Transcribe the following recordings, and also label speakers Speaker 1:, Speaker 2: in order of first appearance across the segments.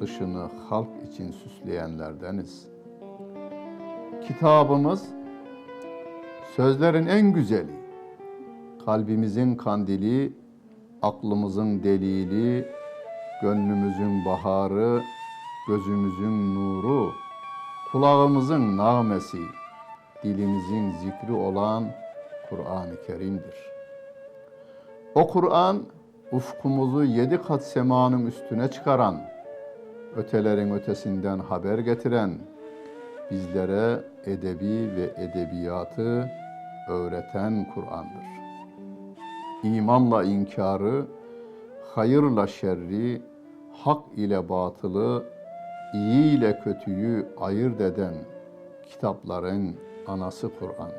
Speaker 1: dışını halk için süsleyenlerdeniz. Kitabımız sözlerin en güzeli, kalbimizin kandili, aklımızın delili, gönlümüzün baharı, gözümüzün nuru, kulağımızın nağmesi, dilimizin zikri olan Kur'an-ı Kerim'dir. O Kur'an ufkumuzu yedi kat semanın üstüne çıkaran, ötelerin ötesinden haber getiren, bizlere edebi ve edebiyatı öğreten Kur'an'dır. İmanla inkarı, hayırla şerri, hak ile batılı, iyi ile kötüyü ayırt eden kitapların anası Kur'an.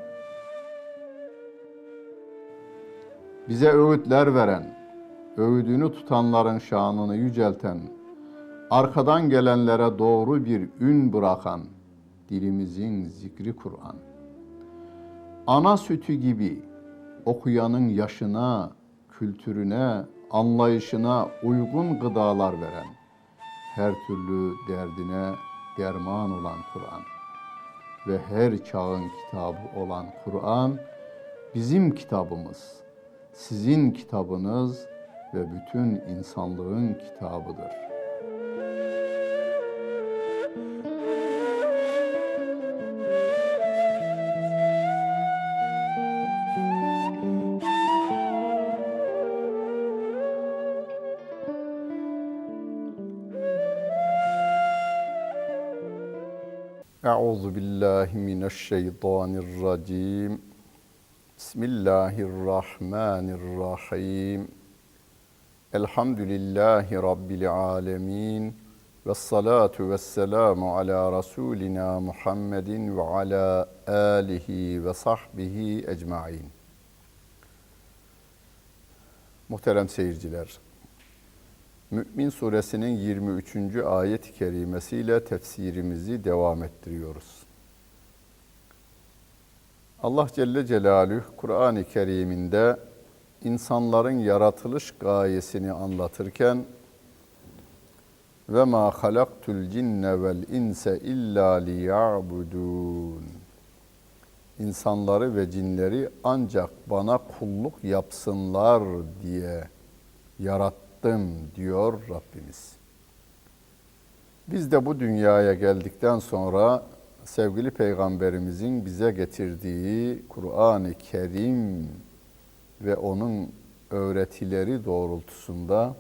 Speaker 1: Bize öğütler veren, öğüdünü tutanların şanını yücelten, arkadan gelenlere doğru bir ün bırakan, dilimizin zikri Kur'an. Ana sütü gibi okuyanın yaşına, kültürüne, anlayışına uygun gıdalar veren, her türlü derdine derman olan Kur'an ve her çağın kitabı olan Kur'an bizim kitabımız, sizin kitabınız ve bütün insanlığın kitabıdır. Euzu billahi mineşşeytanirracim. Bismillahirrahmanirrahim. Elhamdülillahi Rabbil alemin. Ve salatu ve selamu ala Resulina Muhammedin ve ala alihi ve sahbihi ecmain. Muhterem seyirciler, Mü'min suresinin 23. ayet-i kerimesiyle tefsirimizi devam ettiriyoruz. Allah Celle Celaluhu Kur'an-ı Kerim'inde insanların yaratılış gayesini anlatırken ve ma halaktul cinne vel inse illa liya'budun. İnsanları ve cinleri ancak bana kulluk yapsınlar diye yarattım diyor Rabbimiz. Biz de bu dünyaya geldikten sonra sevgili peygamberimizin bize getirdiği Kur'an-ı Kerim ve onun öğretileri doğrultusunda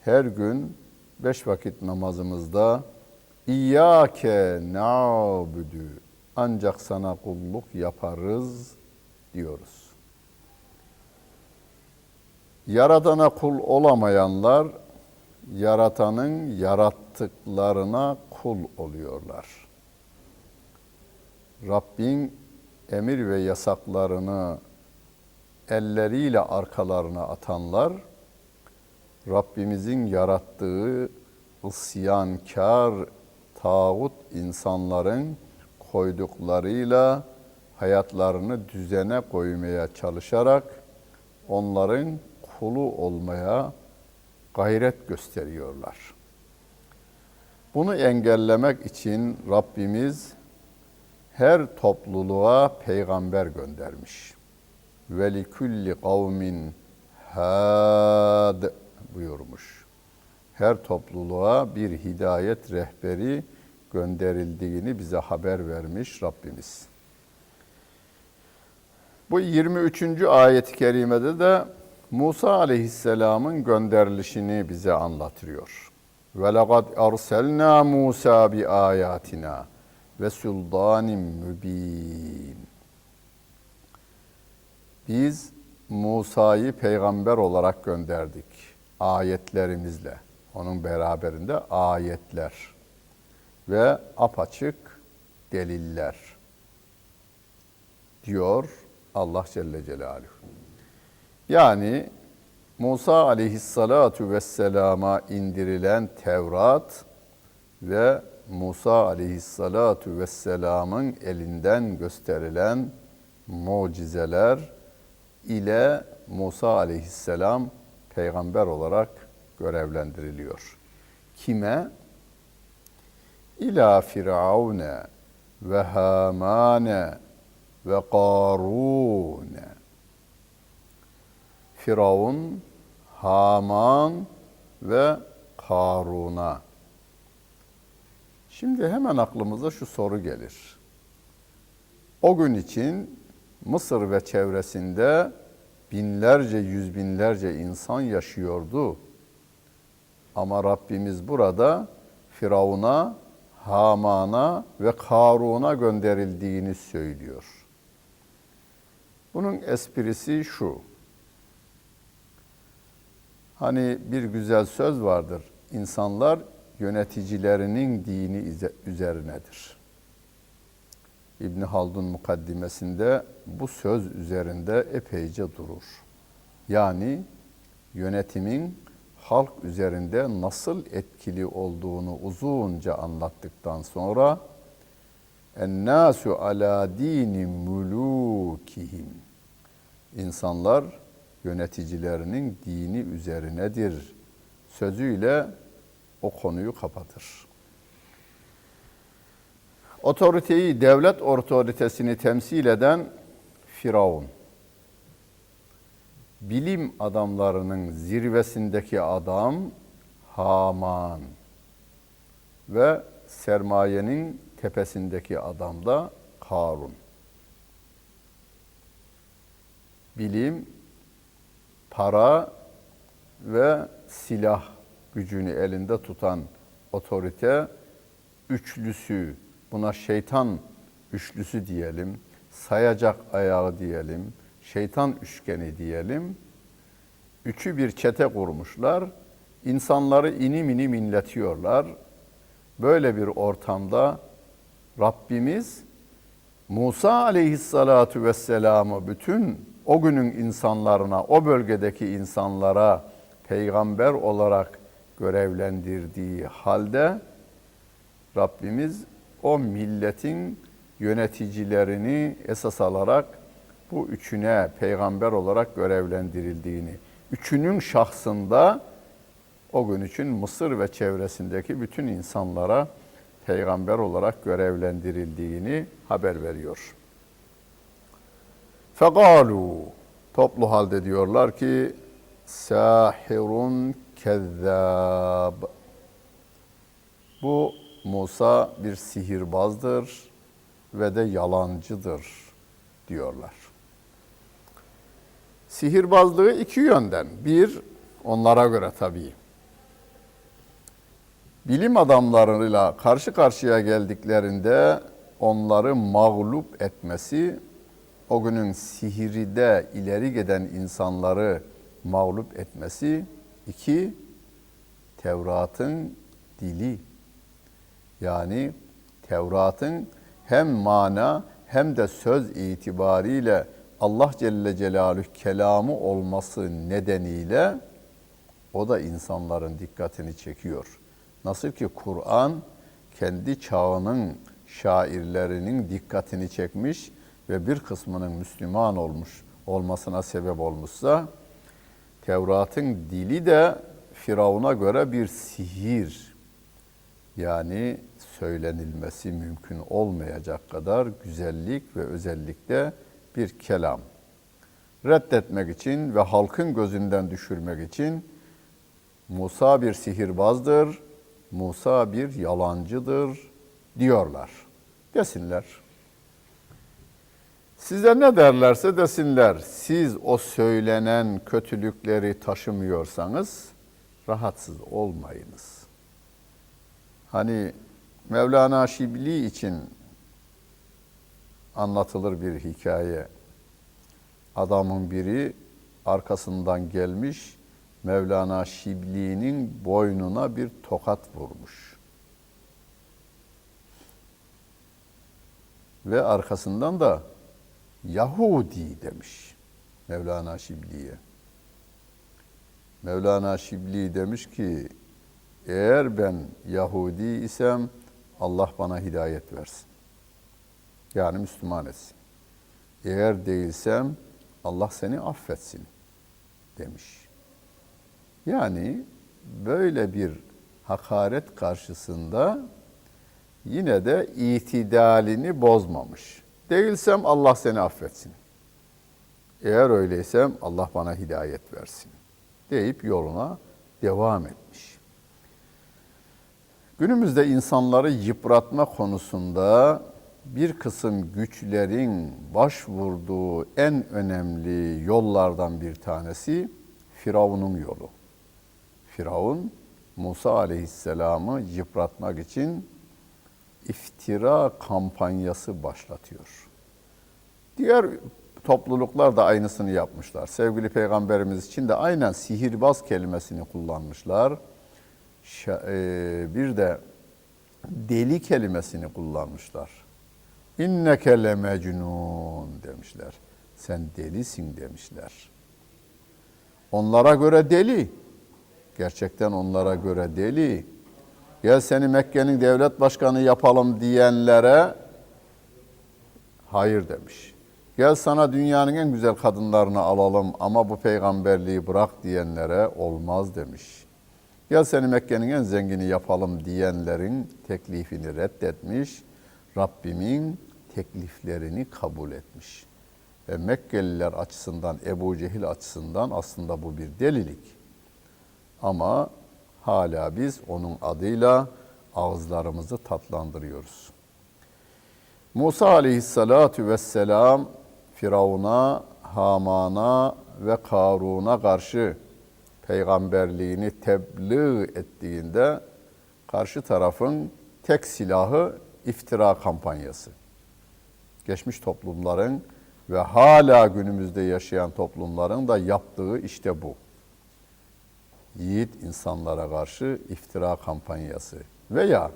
Speaker 1: her gün beş vakit namazımızda İyyâke na'budu ancak sana kulluk yaparız diyoruz. Yaradana kul olamayanlar yaratanın yarattıklarına kul oluyorlar. Rabbin emir ve yasaklarını elleriyle arkalarına atanlar Rabbimizin yarattığı isyankar tağut insanların koyduklarıyla hayatlarını düzene koymaya çalışarak onların kulu olmaya gayret gösteriyorlar. Bunu engellemek için Rabbimiz her topluluğa peygamber göndermiş. Ve likulli kavmin had buyurmuş. Her topluluğa bir hidayet rehberi gönderildiğini bize haber vermiş Rabbimiz. Bu 23. ayet-i kerimede de Musa aleyhisselamın gönderilişini bize anlatıyor. Ve laqad arsalna Musa bi ayatina ve sultanim mübin. Biz Musa'yı peygamber olarak gönderdik ayetlerimizle. Onun beraberinde ayetler. ve apaçık deliller diyor Allah Celle Celaluhu. Yani Musa aleyhissalatu vesselama indirilen Tevrat ve Musa aleyhissalatu vesselamın elinden gösterilen mucizeler ile Musa aleyhisselam peygamber olarak görevlendiriliyor. Kime? İlâ firavune ve hamane ve karune. Firavun, Haman ve Karun'a. Şimdi hemen aklımıza şu soru gelir. O gün için Mısır ve çevresinde binlerce, yüz binlerce insan yaşıyordu. Ama Rabbimiz burada Firavun'a, Haman'a ve Karun'a gönderildiğini söylüyor. Bunun esprisi şu. Hani bir güzel söz vardır. İnsanlar yöneticilerinin dini üzerinedir. İbn Haldun mukaddimesinde bu söz üzerinde epeyce durur. Yani yönetimin halk üzerinde nasıl etkili olduğunu uzunca anlattıktan sonra ennâsu ala dini mulukihim insanlar yöneticilerinin dini üzerinedir sözüyle o konuyu kapatır. Otoriteyi, devlet otoritesini temsil eden Firavun. Bilim adamlarının zirvesindeki adam Haman ve sermayenin tepesindeki adam da Karun. Bilim, para ve silah gücünü elinde tutan otorite üçlüsü, buna şeytan üçlüsü diyelim, sayacak ayağı diyelim, şeytan üçgeni diyelim. Üçü bir çete kurmuşlar. İnsanları inim inim inletiyorlar. Böyle bir ortamda Rabbimiz Musa aleyhissalatu vesselam'ı bütün o günün insanlarına, o bölgedeki insanlara peygamber olarak görevlendirdiği halde Rabbimiz o milletin yöneticilerini esas alarak bu üçüne peygamber olarak görevlendirildiğini, üçünün şahsında o gün için Mısır ve çevresindeki bütün insanlara peygamber olarak görevlendirildiğini haber veriyor. Fekalu toplu halde diyorlar ki sahirun kezzab. Bu Musa bir sihirbazdır ve de yalancıdır diyorlar. Sihirbazlığı iki yönden. Bir, onlara göre tabii. Bilim adamlarıyla karşı karşıya geldiklerinde onları mağlup etmesi, o günün sihirde ileri giden insanları mağlup etmesi. iki Tevrat'ın dili. Yani Tevrat'ın hem mana hem de söz itibariyle Allah Celle Celaluhu kelamı olması nedeniyle o da insanların dikkatini çekiyor. Nasıl ki Kur'an kendi çağının şairlerinin dikkatini çekmiş ve bir kısmının Müslüman olmuş olmasına sebep olmuşsa Tevrat'ın dili de Firavun'a göre bir sihir. Yani söylenilmesi mümkün olmayacak kadar güzellik ve özellikle bir kelam. Reddetmek için ve halkın gözünden düşürmek için Musa bir sihirbazdır, Musa bir yalancıdır diyorlar. Desinler. Size ne derlerse desinler. Siz o söylenen kötülükleri taşımıyorsanız rahatsız olmayınız. Hani Mevlana Şibli için anlatılır bir hikaye. Adamın biri arkasından gelmiş Mevlana Şibli'nin boynuna bir tokat vurmuş. ve arkasından da Yahudi demiş Mevlana Şibli'ye. Mevlana Şibli demiş ki eğer ben Yahudi isem Allah bana hidayet versin. Yani Müslüman etsin. Eğer değilsem Allah seni affetsin demiş. Yani böyle bir hakaret karşısında yine de itidalini bozmamış. Değilsem Allah seni affetsin. Eğer öyleysem Allah bana hidayet versin deyip yoluna devam etmiş. Günümüzde insanları yıpratma konusunda bir kısım güçlerin başvurduğu en önemli yollardan bir tanesi Firavun'un yolu. Firavun Musa aleyhisselamı yıpratmak için iftira kampanyası başlatıyor. Diğer topluluklar da aynısını yapmışlar. Sevgili peygamberimiz için de aynen sihirbaz kelimesini kullanmışlar. Bir de deli kelimesini kullanmışlar. İnneke le mecnun demişler. Sen delisin demişler. Onlara göre deli. Gerçekten onlara göre deli. Gel seni Mekke'nin devlet başkanı yapalım diyenlere hayır demiş. Gel sana dünyanın en güzel kadınlarını alalım ama bu peygamberliği bırak diyenlere olmaz demiş. Gel seni Mekke'nin en zengini yapalım diyenlerin teklifini reddetmiş. Rabbimin tekliflerini kabul etmiş. Ve Mekkeliler açısından, Ebu Cehil açısından aslında bu bir delilik. Ama hala biz onun adıyla ağızlarımızı tatlandırıyoruz. Musa aleyhissalatu vesselam Firavun'a, Haman'a ve Karun'a karşı peygamberliğini tebliğ ettiğinde karşı tarafın tek silahı iftira kampanyası. Geçmiş toplumların ve hala günümüzde yaşayan toplumların da yaptığı işte bu Yiğit insanlara karşı iftira kampanyası veya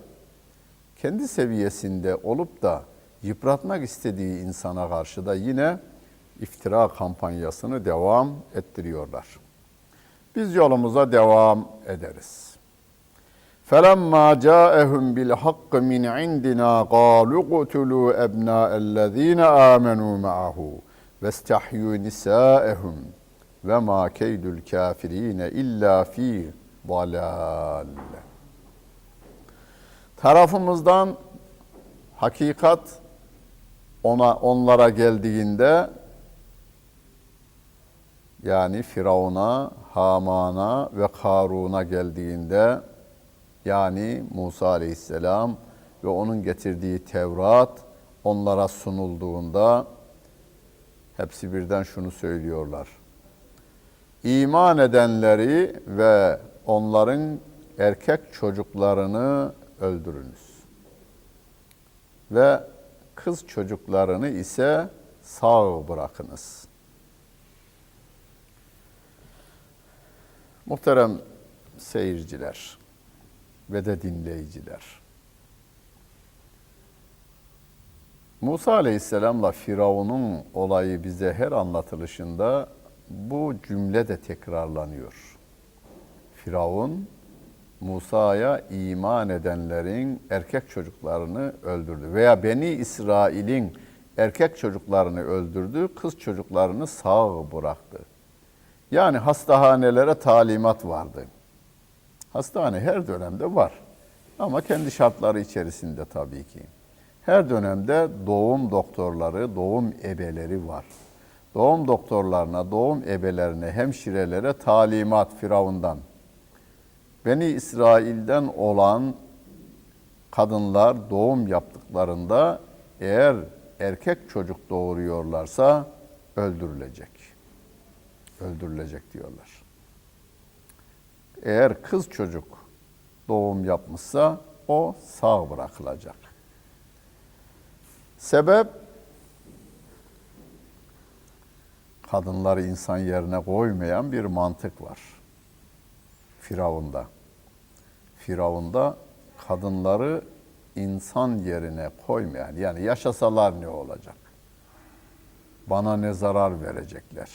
Speaker 1: kendi seviyesinde olup da yıpratmak istediği insana karşı da yine iftira kampanyasını devam ettiriyorlar. Biz yolumuza devam ederiz. فَلَمَّا جَاءَهُمْ بِالْحَقِّ مِنْ عِنْدِنَا قَالُوا اقْتُلُوا أَبْنَاءَ الَّذ۪ينَ آمَنُوا مَعَهُ وَاسْتَحْيُوا نِسَاءَهُمْ ve ma keydül kafirine illa fi dalal. Tarafımızdan hakikat ona onlara geldiğinde yani Firavun'a, Haman'a ve Karun'a geldiğinde yani Musa Aleyhisselam ve onun getirdiği Tevrat onlara sunulduğunda hepsi birden şunu söylüyorlar. İman edenleri ve onların erkek çocuklarını öldürünüz. Ve kız çocuklarını ise sağ bırakınız. Muhterem seyirciler ve de dinleyiciler. Musa Aleyhisselam'la Firavun'un olayı bize her anlatılışında bu cümle de tekrarlanıyor. Firavun Musa'ya iman edenlerin erkek çocuklarını öldürdü veya Beni İsrail'in erkek çocuklarını öldürdü, kız çocuklarını sağ bıraktı. Yani hastahanelere talimat vardı. Hastane her dönemde var. Ama kendi şartları içerisinde tabii ki. Her dönemde doğum doktorları, doğum ebeleri var. Doğum doktorlarına, doğum ebelerine, hemşirelere talimat Firavundan. Beni İsrail'den olan kadınlar doğum yaptıklarında eğer erkek çocuk doğuruyorlarsa öldürülecek. Öldürülecek diyorlar. Eğer kız çocuk doğum yapmışsa o sağ bırakılacak. Sebep kadınları insan yerine koymayan bir mantık var. Firavun'da. Firavun'da kadınları insan yerine koymayan, yani yaşasalar ne olacak? Bana ne zarar verecekler?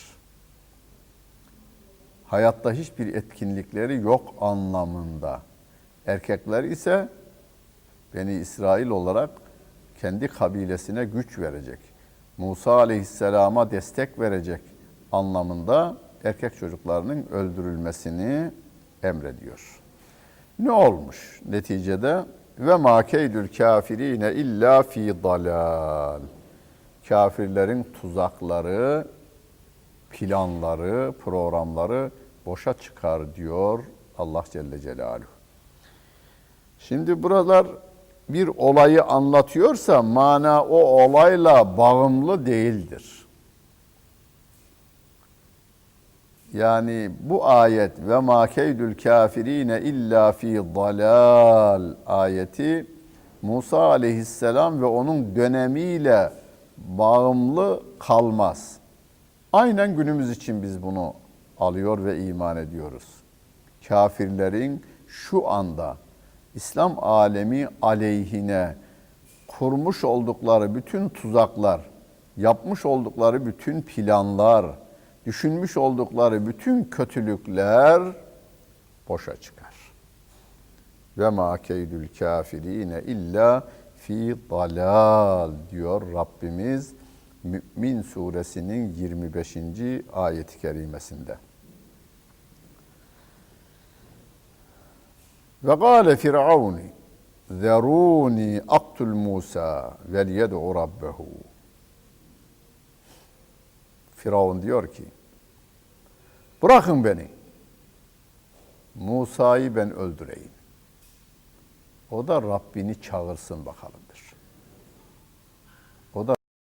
Speaker 1: Hayatta hiçbir etkinlikleri yok anlamında. Erkekler ise Beni İsrail olarak kendi kabilesine güç verecek. Musa aleyhisselama destek verecek anlamında erkek çocuklarının öldürülmesini emrediyor. Ne olmuş neticede? Ve ma keydül kafirine illa fi dalal. Kafirlerin tuzakları, planları, programları boşa çıkar diyor Allah Celle Celaluhu. Şimdi buralar bir olayı anlatıyorsa mana o olayla bağımlı değildir. Yani bu ayet ve ma keydül kafirine illa fi dalal ayeti Musa aleyhisselam ve onun dönemiyle bağımlı kalmaz. Aynen günümüz için biz bunu alıyor ve iman ediyoruz. Kafirlerin şu anda İslam alemi aleyhine kurmuş oldukları bütün tuzaklar, yapmış oldukları bütün planlar, düşünmüş oldukları bütün kötülükler boşa çıkar. Ve ma keydül kafirine illa fi dalal diyor Rabbimiz Mü'min suresinin 25. ayeti kerimesinde. Ve gâle firavuni zerûni aktul Musa vel yed'u rabbehu. Firavun diyor ki, bırakın beni, Musa'yı ben öldüreyim. O da Rabbini çağırsın bakalım bir.